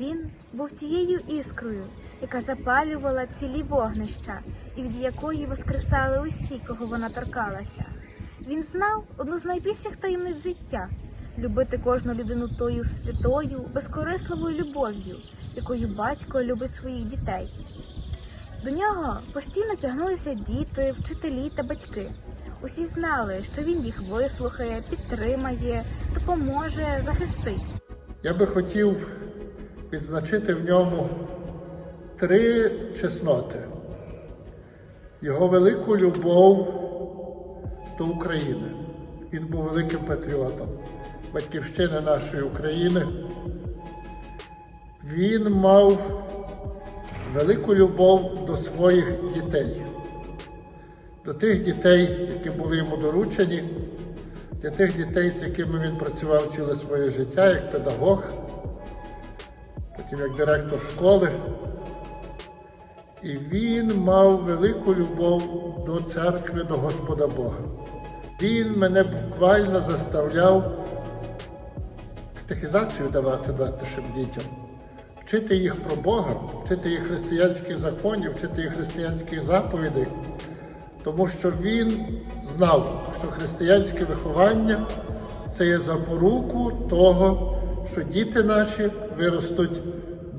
Він був тією іскрою, яка запалювала цілі вогнища і від якої воскресали усі, кого вона торкалася. Він знав одну з найбільших таємниць життя любити кожну людину тою святою, безкорисливою любов'ю, якою батько любить своїх дітей. До нього постійно тягнулися діти, вчителі та батьки. Усі знали, що він їх вислухає, підтримає, допоможе, захистить. Я би хотів відзначити в ньому три чесноти. Його велику любов до України. Він був великим патріотом батьківщини нашої України. Він мав велику любов до своїх дітей, до тих дітей, які були йому доручені, для тих дітей, з якими він працював ціле своє життя як педагог, потім як директор школи. І він мав велику любов до церкви, до Господа Бога. Він мене буквально заставляв катехізацію давати нашим дітям, вчити їх про Бога, вчити їх християнських законів, вчити їх християнських заповідей, тому що він знав, що християнське виховання це є запоруку того, що діти наші виростуть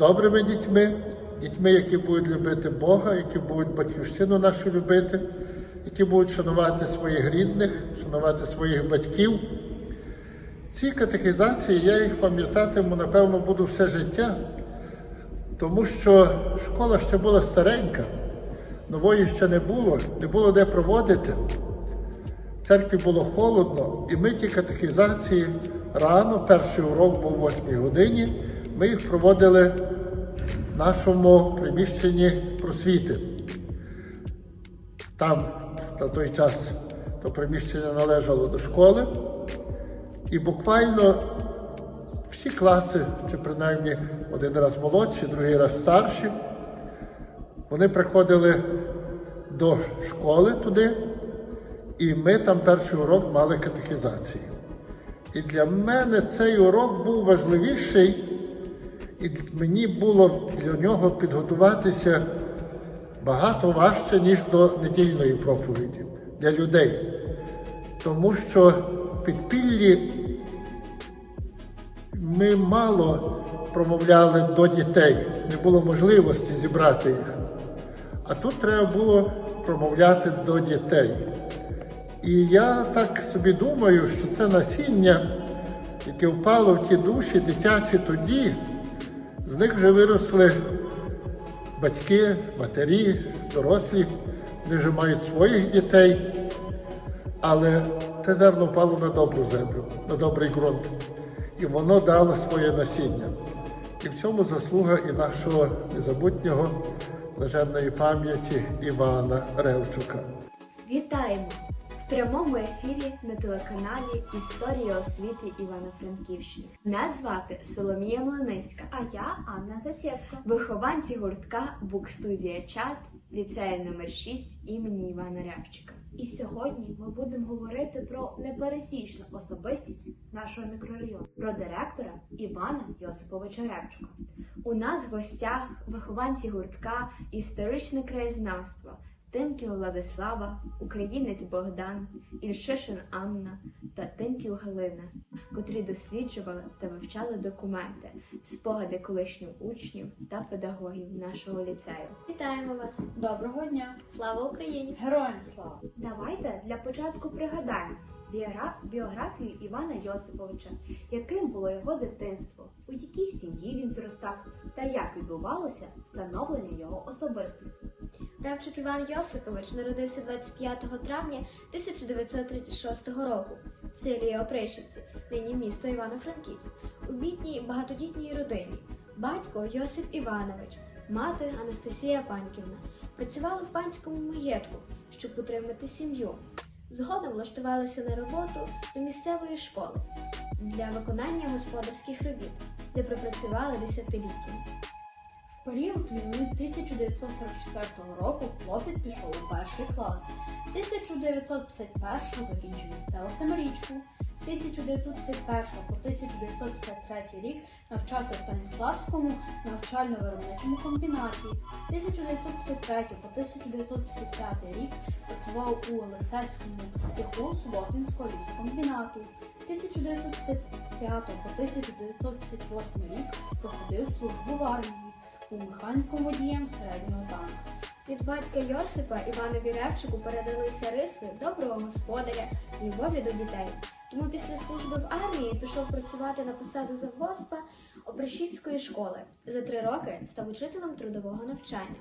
добрими дітьми, дітьми, які будуть любити Бога, які будуть батьківщину нашу любити, які будуть шанувати своїх рідних, шанувати своїх батьків. Ці катехізації, я їх пам'ятатиму, напевно, буду все життя, тому що школа ще була старенька, нової ще не було, не було де проводити. В церкві було холодно, і ми ті катехізації рано, перший урок був о 8 годині, ми їх проводили в нашому приміщенні просвіти. Там на той час то приміщення належало до школи. І буквально всі класи, чи принаймні один раз молодші, другий раз старші, вони приходили до школи туди, і ми там перший урок мали катехізації. І для мене цей урок був важливіший, і мені було для нього підготуватися багато важче, ніж до недільної проповіді для людей. Тому що підпіллі ми мало промовляли до дітей, не було можливості зібрати їх. А тут треба було промовляти до дітей. І я так собі думаю, що це насіння, яке впало в ті душі дитячі тоді, з них вже виросли батьки, матері, дорослі, вони вже мають своїх дітей, але те зерно впало на добру землю, на добрий ґрунт. І воно дало своє насіння. І в цьому заслуга і нашого незабутнього блаженної пам'яті Івана Ревчука. Вітаємо! Прямому ефірі на телеканалі Історія освіти Івано-Франківщини. Мене звати Соломія Млиниська, А я Анна Засєдко. вихованці гуртка Букстудія Чат ліцею номер 6 імені Івана Рябчика. І сьогодні ми будемо говорити про непересічну особистість нашого мікрорайону, про директора Івана Йосиповича Ревчука. У нас в гостях вихованці гуртка Історичне краєзнавство Тимків Владислава, Українець Богдан, Ільшишин Анна та Тимків Галина, котрі досліджували та вивчали документи, спогади колишніх учнів та педагогів нашого ліцею. Вітаємо вас! Доброго дня! Слава Україні! Героям слава! Давайте для початку пригадаємо біогра- біографію Івана Йосиповича, яким було його дитинство, у якій сім'ї він зростав та як відбувалося становлення його особистості. Ревчук Іван Йосипович народився 25 травня 1936 року в селі Опришівці, нині місто Івано-Франківськ, у бідній багатодітній родині. Батько Йосип Іванович, мати Анастасія Паньківна працювали в панському маєтку, щоб утримати сім'ю. Згодом влаштувалися на роботу до місцевої школи для виконання господарських робіт, де пропрацювали десятиліття. В період війни 1944 року хлопець пішов у перший клас. 1951 закінчив місцеву семирічку. 1951 по 1953 рік навчався у Станіславському навчально-виробничому комбінаті. 1953 по 1955 рік працював у Лисецькому цеху Суботинського лісокомбінату. 1955 по 1958 рік проходив службу в армії у механіком водієм середнього танку. Від батька Йосипа Іванові Ревчику передалися риси доброго господаря, любові до дітей. Тому після служби в армії пішов працювати на посаду завгоспа Обращівської школи. За три роки став учителем трудового навчання.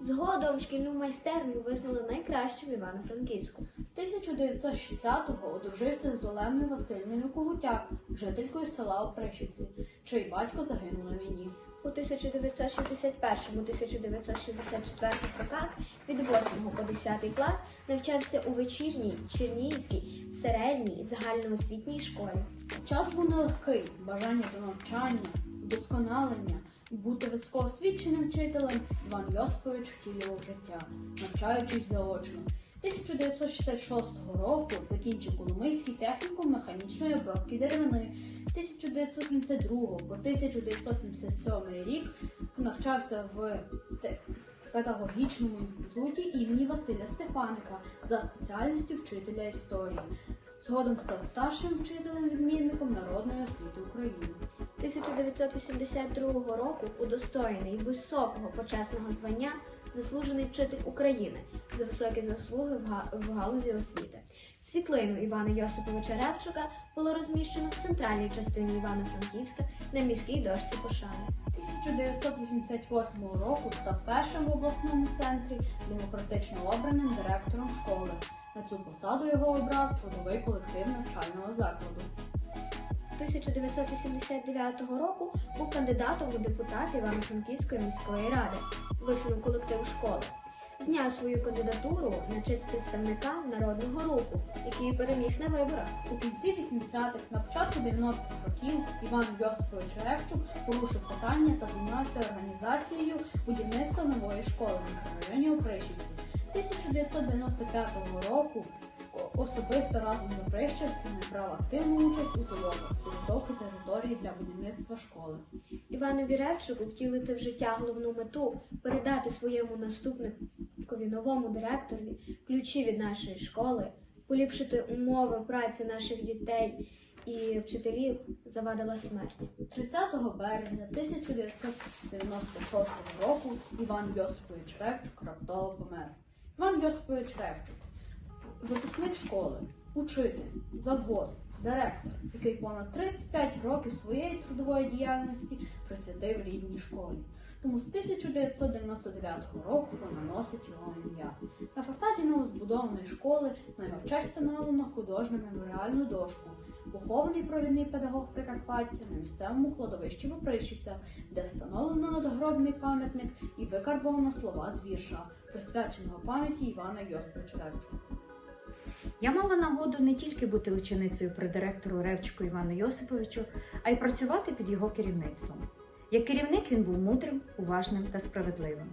Згодом шкільну майстерню визнали найкращим в Івано-Франківську. 1960-го одружився з Оленою Васильівною Когутяк, жителькою села Опришівці, чий батько загинув на війні. У 1961-1964 роках від 8 по 10 клас навчався у вечірній Чернігівській середній загальноосвітній школі. Час був нелегкий, бажання до навчання, вдосконалення бути високоосвіченим вчителем Іван Йосипович втілював життя, навчаючись заочно. 1966 року закінчив Коломийський технікум механічної обробки деревини. 1972 по 1977 рік навчався в педагогічному інституті імені Василя Стефаника за спеціальністю вчителя історії. Згодом став старшим вчителем-відмінником народної освіти України. 1982 року удостоєний високого почесного звання заслужений вчитель України за високі заслуги в га- в галузі освіти. Світлину Івана Йосиповича Ревчука було розміщено в центральній частині Івано-Франківська на міській дошці пошани. 1988 року став першим в обласному центрі демократично обраним директором школи. На цю посаду його обрав трудовий колектив навчального закладу. 1989 року був кандидатом у депутати Івано-Франківської міської ради, висунув колектив школи. Зняв свою кандидатуру на честь представника народного руху, який переміг на виборах. У кінці 80-х, на початку 90-х років Іван Йосипович Ревчук порушив питання та займався організацією будівництва нової школи в мікрорайоні Опришівці. 1995 року особисто разом з оприщівцями брав активну участь у підготовці підготовки території для будівництва школи. Іванові Ревчику втілити в життя головну мету передати своєму наступникові новому директорі ключі від нашої школи, поліпшити умови праці наших дітей і вчителів завадила смерть. 30 березня 1996 року Іван Йосипович Ревчук раптово помер. Іван Йосипович Ревчук, випускник школи, учитель, завгосп, директор, який понад 35 років своєї трудової діяльності присвятив рідній школі. Тому з 1999 року вона носить його ім'я. На фасаді новозбудованої школи на його честь встановлено художню меморіальну дошку. Похований провідний педагог Прикарпаття на місцевому кладовищі в Опришівцях, де встановлено надгробний пам'ятник і викарбовано слова з вірша, присвяченого пам'яті Івана Йосиповича Ревчука. Я мала нагоду не тільки бути ученицею при директору Ревчику Івану Йосиповичу, а й працювати під його керівництвом. Як керівник він був мудрим, уважним та справедливим.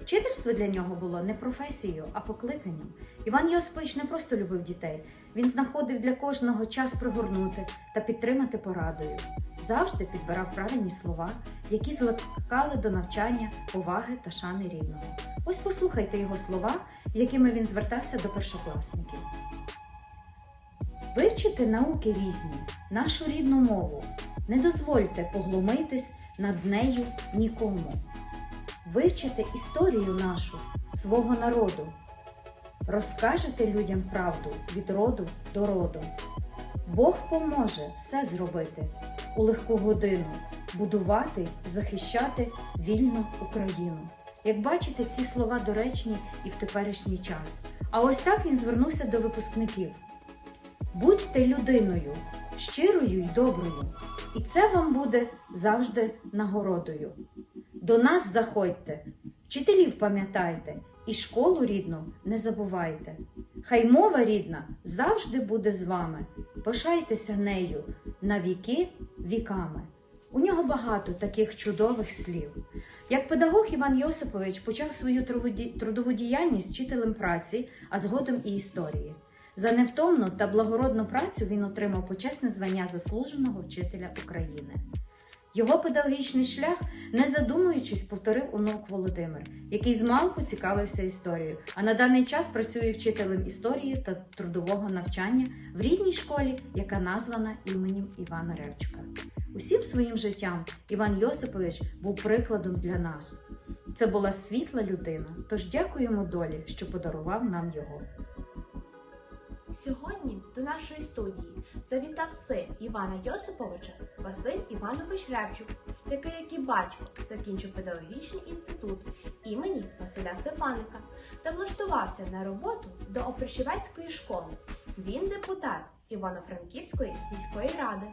Вчительство для нього було не професією, а покликанням. Іван Йосипович не просто любив дітей, він знаходив для кожного час пригорнути та підтримати порадою. Завжди підбирав правильні слова, які закликали до навчання, поваги та шани рідного. Ось послухайте його слова, якими він звертався до першокласників. Вивчити науки різні, нашу рідну мову. Не дозвольте поглумитись над нею нікому. Вивчити історію нашу, свого народу. Розкажете людям правду від роду до роду. Бог поможе все зробити у легку годину, будувати, захищати вільну Україну. Як бачите, ці слова доречні і в теперішній час. А ось так він звернувся до випускників. Будьте людиною, щирою й доброю, і це вам буде завжди нагородою. До нас заходьте, вчителів пам'ятайте, і школу рідну не забувайте. Хай мова рідна завжди буде з вами. Пишайтеся нею на віки віками. У нього багато таких чудових слів. Як педагог Іван Йосипович почав свою трудову діяльність вчителем праці, а згодом і історії. За невтомну та благородну працю він отримав почесне звання заслуженого вчителя України. Його педагогічний шлях, не задумуючись, повторив онук Володимир, який змалку цікавився історією, а на даний час працює вчителем історії та трудового навчання в рідній школі, яка названа іменем Івана Ревчука. Усім своїм життям Іван Йосипович був прикладом для нас. Це була світла людина, тож дякуємо долі, що подарував нам його. Сьогодні до нашої студії завітав син Івана Йосиповича Василь Іванович Ревчук, який, як і батько, закінчив педагогічний інститут імені Василя Стефаника та влаштувався на роботу до Опришівецької школи. Він депутат Івано-Франківської міської ради.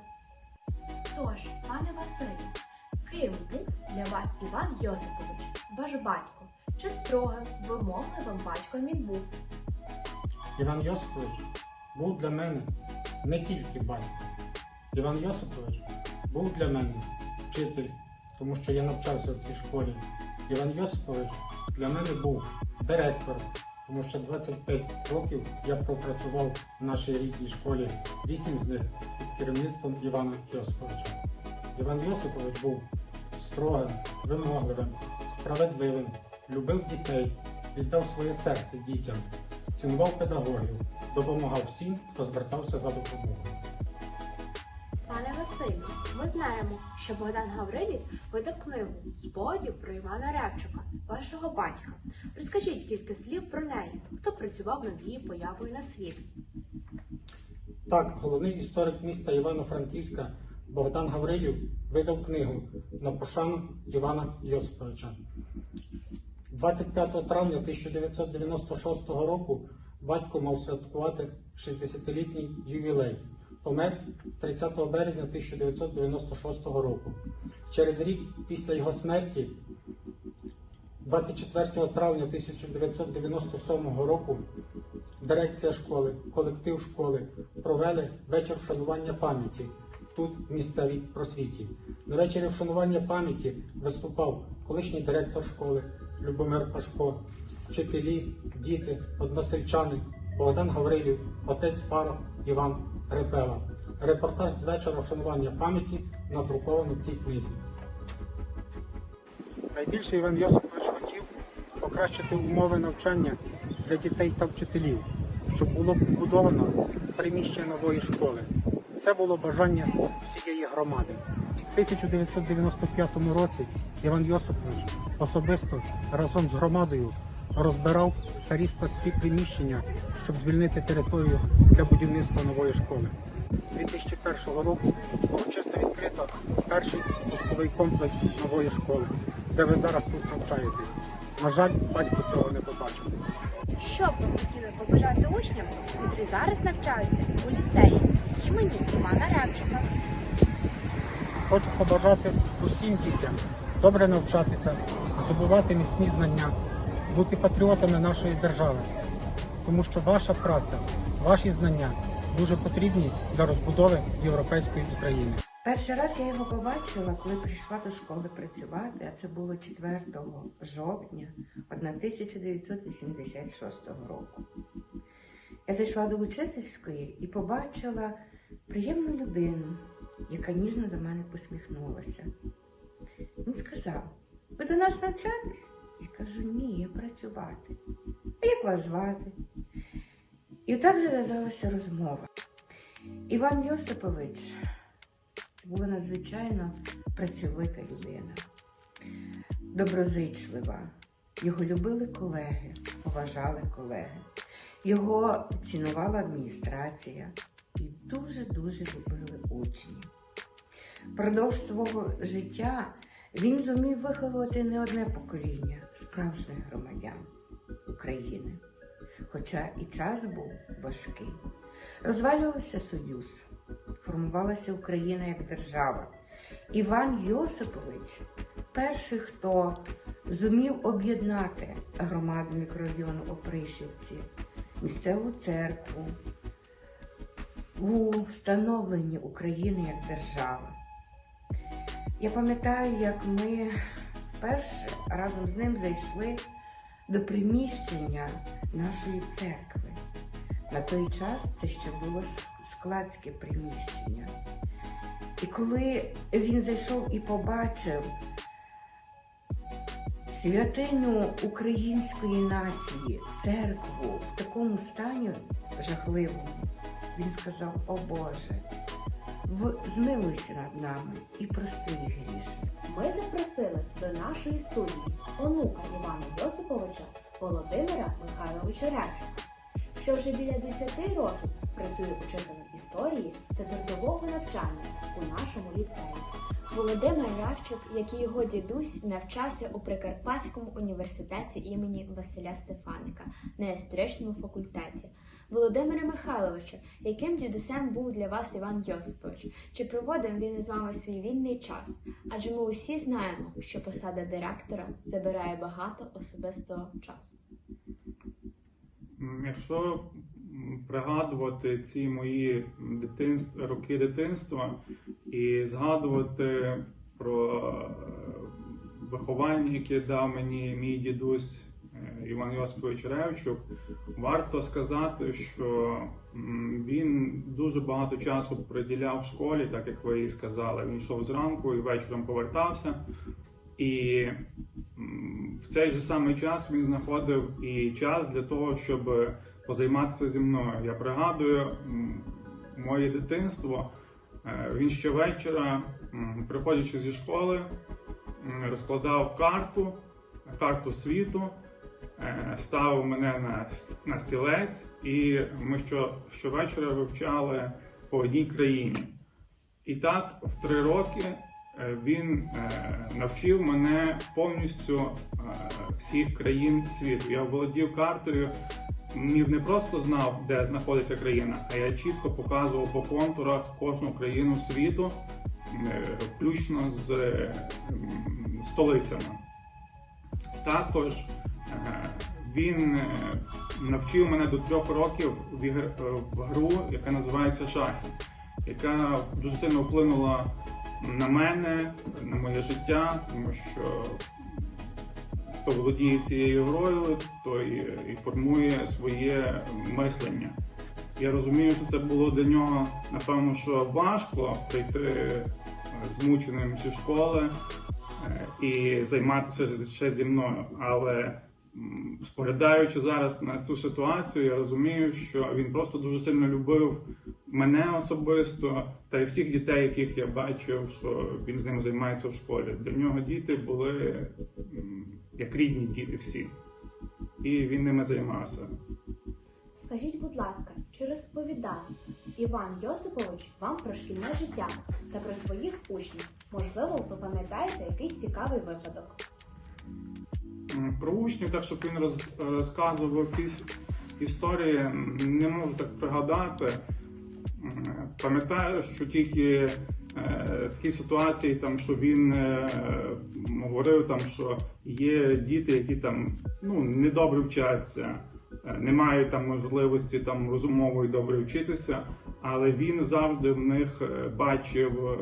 Тож, пане Василю, ким був для вас Іван Йосипович, ваш батько? Чи строгим, вимогливим батьком він був? Іван Йосипович був для мене не тільки батько. Іван Йосипович був для мене вчитель, тому що я навчався в цій школі. Іван Йосипович для мене був директор, тому що 25 років я пропрацював в нашій рідній школі, 8 з них під керівництвом Івана Йосиповича. Іван Йосипович був строгим, вимогливим, справедливим, любив дітей, віддав своє серце дітям, цінував педагогів, допомагав всім, хто звертався за допомогою. Пане Василю, ми знаємо, що Богдан Гаврилів видав книгу Спогадів про Івана Ревчука, вашого батька. Розкажіть кілька слів про неї, хто працював над її появою на світ. Так, головний історик міста Івано-Франківська Богдан Гаврилів видав книгу на пошану Івана Йосиповича. 25 травня 1996 року батько мав святкувати 60-літній ювілей. Помер 30 березня 1996 року. Через рік після його смерті, 24 травня 1997 року, дирекція школи, колектив школи провели вечір вшанування пам'яті тут, в місцевій просвіті. На вечорі вшанування пам'яті виступав колишній директор школи Любомир Пашко, вчителі, діти, односельчани, Богдан Гаврилів, отець Парох Іван Репела. Репортаж з вечора вшанування пам'яті надруковано в цій книзі. Найбільше Іван Йосипович хотів покращити умови навчання для дітей та вчителів, щоб було побудовано приміщення нової школи. Це було бажання всієї громади. У 1995 році Іван Йосипович особисто разом з громадою розбирав старі складські приміщення, щоб звільнити територію для будівництва нової школи. 2001 року було чесно відкрито перший пусковий комплекс нової школи, де ви зараз тут навчаєтесь. На жаль, батько цього не побачив. Що б ви хотіли побажати учням, котрі зараз навчаються у ліцеї імені Івана Ревчука? Хочу побажати усім дітям добре навчатися, здобувати міцні знання, бути патріотами нашої держави, тому що ваша праця, ваші знання дуже потрібні для розбудови європейської України. Перший раз я його побачила, коли прийшла до школи працювати, а це було 4 жовтня 1986 року. Я зайшла до учительської і побачила приємну людину, яка ніжно до мене посміхнулася. Він сказав: ви до нас навчатись? Я кажу, ні, я працювати. А як вас звати? І так зав'язалася розмова. Іван Йосипович була надзвичайно працьовита людина, доброзичлива. Його любили колеги, поважали колеги. Його цінувала адміністрація і дуже-дуже любили учні. Впродовж свого життя він зумів виховати не одне покоління справжніх громадян України. Хоча і час був важкий. Розвалювався Союз, формувалася Україна як держава. Іван Йосипович перший, хто зумів об'єднати громаду мікрорайону Опришівці, місцеву церкву у встановленні України як держави. Я пам'ятаю, як ми вперше разом з ним зайшли до приміщення нашої церкви. На той час це ще було складське приміщення. І коли він зайшов і побачив святиню української нації, церкву в такому стані жахливому, він сказав: О Боже, змилуйся над нами і прости грішних. Ми запросили до нашої студії онука Івана Йосиповича Володимира Михайловича Ревчука, що вже біля 10 років працює учителем історії та трудового навчання у нашому ліцеї. Володимир Равчук, як і його дідусь, навчався у Прикарпатському університеті імені Василя Стефаника на історичному факультеті. Володимире Михайловичу, яким дідусем був для вас Іван Йосипович? Чи проводив він із вами свій вільний час? Адже ми усі знаємо, що посада директора забирає багато особистого часу. Якщо пригадувати ці мої дитинств, роки дитинства і згадувати про е, виховання, яке дав мені мій дідусь Іван Йосипович Ревчук, варто сказати, що він дуже багато часу приділяв в школі, так як ви і сказали. Він йшов зранку і вечором повертався. І в цей же самий час він знаходив і час для того, щоб позайматися зі мною. Я пригадую моє дитинство. Е, Він щовечора, м, приходячи зі школи, розкладав карту, карту світу, ставив мене на, на стілець, і ми що, щовечора вивчали по одній країні. І так, в три роки е, він е, навчив мене повністю е, всіх країн світу. Я володів картою, ні- не просто знав, де знаходиться країна, а я чітко показував по контурах кожну країну світу, е, включно з е, столицями. Також е, він е, навчив мене до трьох років е, в гру, яка називається шахи, яка дуже сильно вплинула на мене, на моє життя, тому що хто володіє цією грою, той і формує своє мислення. Я розумію, що це було для нього, напевно, що важко прийти е, змученим зі школи е, і займатися ще зі мною. Але споглядаючи зараз на цю ситуацію, я розумію, що він просто дуже сильно любив мене особисто та й всіх дітей, яких я бачив, що він з ними займається в школі. Для нього діти були як рідні діти всі. І він ними займався. Скажіть, будь ласка, чи розповідав Іван Йосипович вам про шкільне життя та про своїх учнів? Можливо, ви пам'ятаєте якийсь цікавий випадок? Про учнів, так щоб він роз, розказував якісь історії, не можу так пригадати. Пам'ятаю, що тільки е, такі ситуації, там, що він е, говорив, там, що є діти, які там ну, недобре вчаться, е, не мають там можливості там, розумово і добре вчитися, але він завжди в них е, бачив.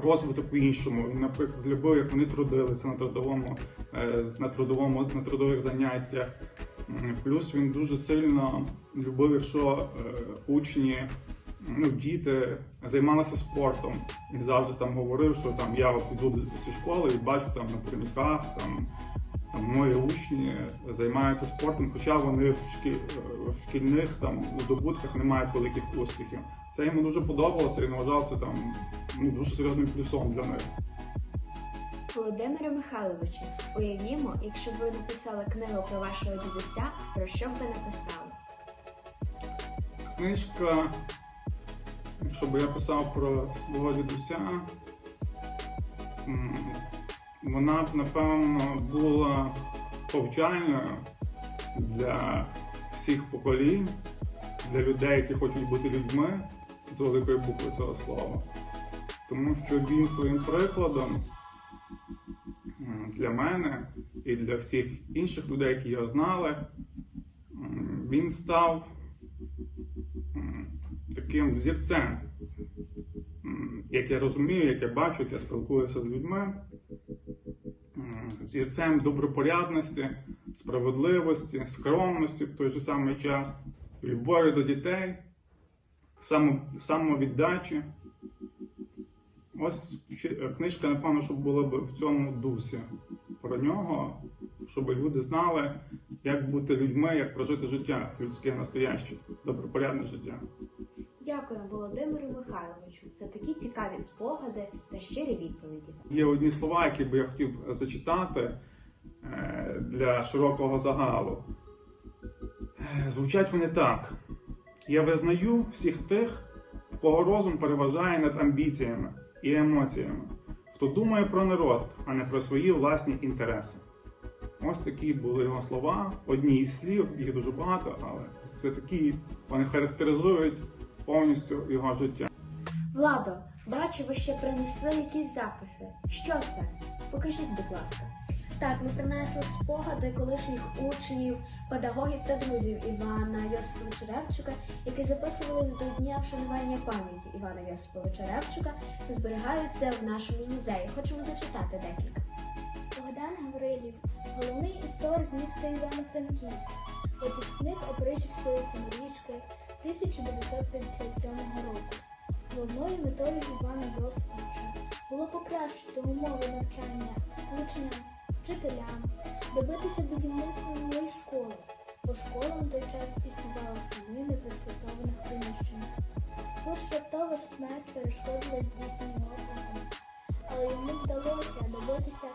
Розвиток по-іншому. Він, наприклад, любив, як вони трудилися на трудовому, е, на трудовому на трудових заняттях. Плюс він дуже сильно любив, якщо е, учні, ну, діти займалися спортом. Він завжди там говорив, що там я от іду до цієї школи і бачу там на турніках, там, там мої учні займаються спортом, хоча вони в, шкі, в шкільних там здобутках не мають великих успіхів. Це йому дуже подобалося він вважав це там ну, дуже серйозним плюсом для них. Володимире Михайловичу, уявімо, якщо б ви написали книгу про вашого дідуся, про що б ви написали? Книжка, якщо б я писав про свого дідуся, вона б, напевно, була повчальною для всіх поколінь, для людей, які хочуть бути людьми з великої букви цього слова. Тому що він своїм прикладом для мене і для всіх інших людей, які його знали, він став таким взірцем, як я розумію, як я бачу, як я спілкуюся з людьми, м, взірцем добропорядності, справедливості, скромності в той же самий час, любові до дітей, самовіддачі. Ось чи- книжка, напевно, щоб була б в цьому дусі про нього, щоб люди знали, як бути людьми, як прожити життя, людське настояще, добропорядне життя. Дякую Володимиру Михайловичу за такі цікаві спогади та щирі відповіді. Є одні слова, які би я хотів зачитати е, для широкого загалу. Е, Звучать вони так: я визнаю всіх тих, в кого розум переважає над амбіціями і емоціями, хто думає про народ, а не про свої власні інтереси. Ось такі були його слова, одні із слів, їх дуже багато, але це такі, вони характеризують повністю його життя. Владо, бачу, ви ще принесли якісь записи. Що це? Покажіть, будь ласка. Так, ми принесли спогади колишніх учнів, педагогів та друзів Івана Йосиповича Ревчука, які записувались до дня вшанування пам'яті Івана Йосиповича Ревчука зберігаються в нашому музеї. Хочемо зачитати декілька. Богдан Гаврилів, головний історик міста Івано-Франківськ, випускник Опричівської саморічки 1957 року. Головною метою Івана Йосиповича було покращити умови навчання учням, вчителям, добитися будівництва нової школи, бо школа на той час існувала в самих непристосованих приміщеннях. Тут раптова смерть перешкодила здійсненню опиту, але йому вдалося добитися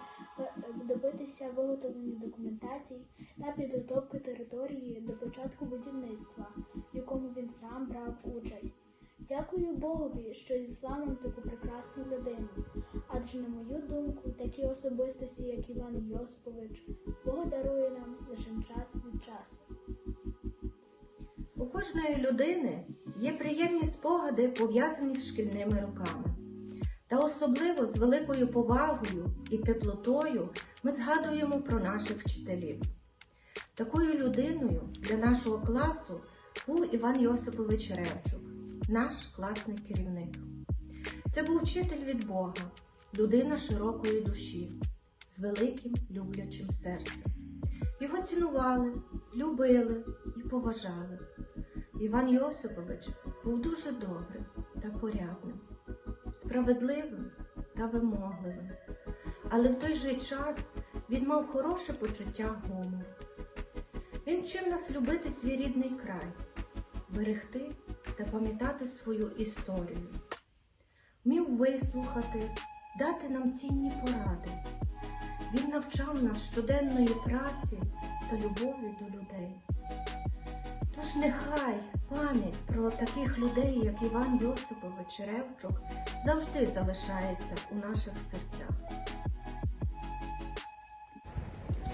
добитися виготовлення документації та підготовки території до початку будівництва, в якому він сам брав участь. Дякую Богові, що зіслав нам таку прекрасну людину. Адже, на мою думку, такі особистості, як Іван Йосипович, Бог дарує нам лише час від часу. У кожної людини є приємні спогади, пов'язані з шкільними роками. Та особливо з великою повагою і теплотою ми згадуємо про наших вчителів. Такою людиною для нашого класу був Іван Йосипович Ревчук, наш класний керівник. Це був вчитель від Бога, людина широкої душі, з великим люблячим серцем. Його цінували, любили і поважали. Іван Йосипович був дуже добрим та порядним, справедливим та вимогливим, але в той же час він мав хороше почуття гумору. Він вчив нас любити свій рідний край, берегти та пам'ятати свою історію, вмів вислухати, дати нам цінні поради. Він навчав нас щоденної праці та любові до людей. Тож нехай пам'ять про таких людей, як Іван Йосипович Ревчук, завжди залишається у наших серцях.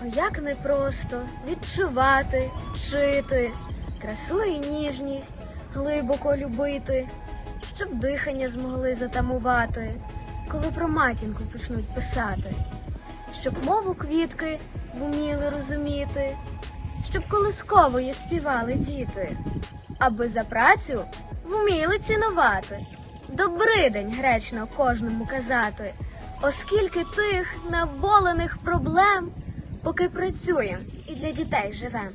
О, як непросто відчувати, вчити, красу і ніжність глибоко любити, щоб дихання змогли затамувати, коли про матінку почнуть писати, щоб мову квітки вміли розуміти, щоб колискової співали діти, аби за працю вміли цінувати, добридень гречно кожному казати, оскільки тих наболених проблем поки працюємо і для дітей живем.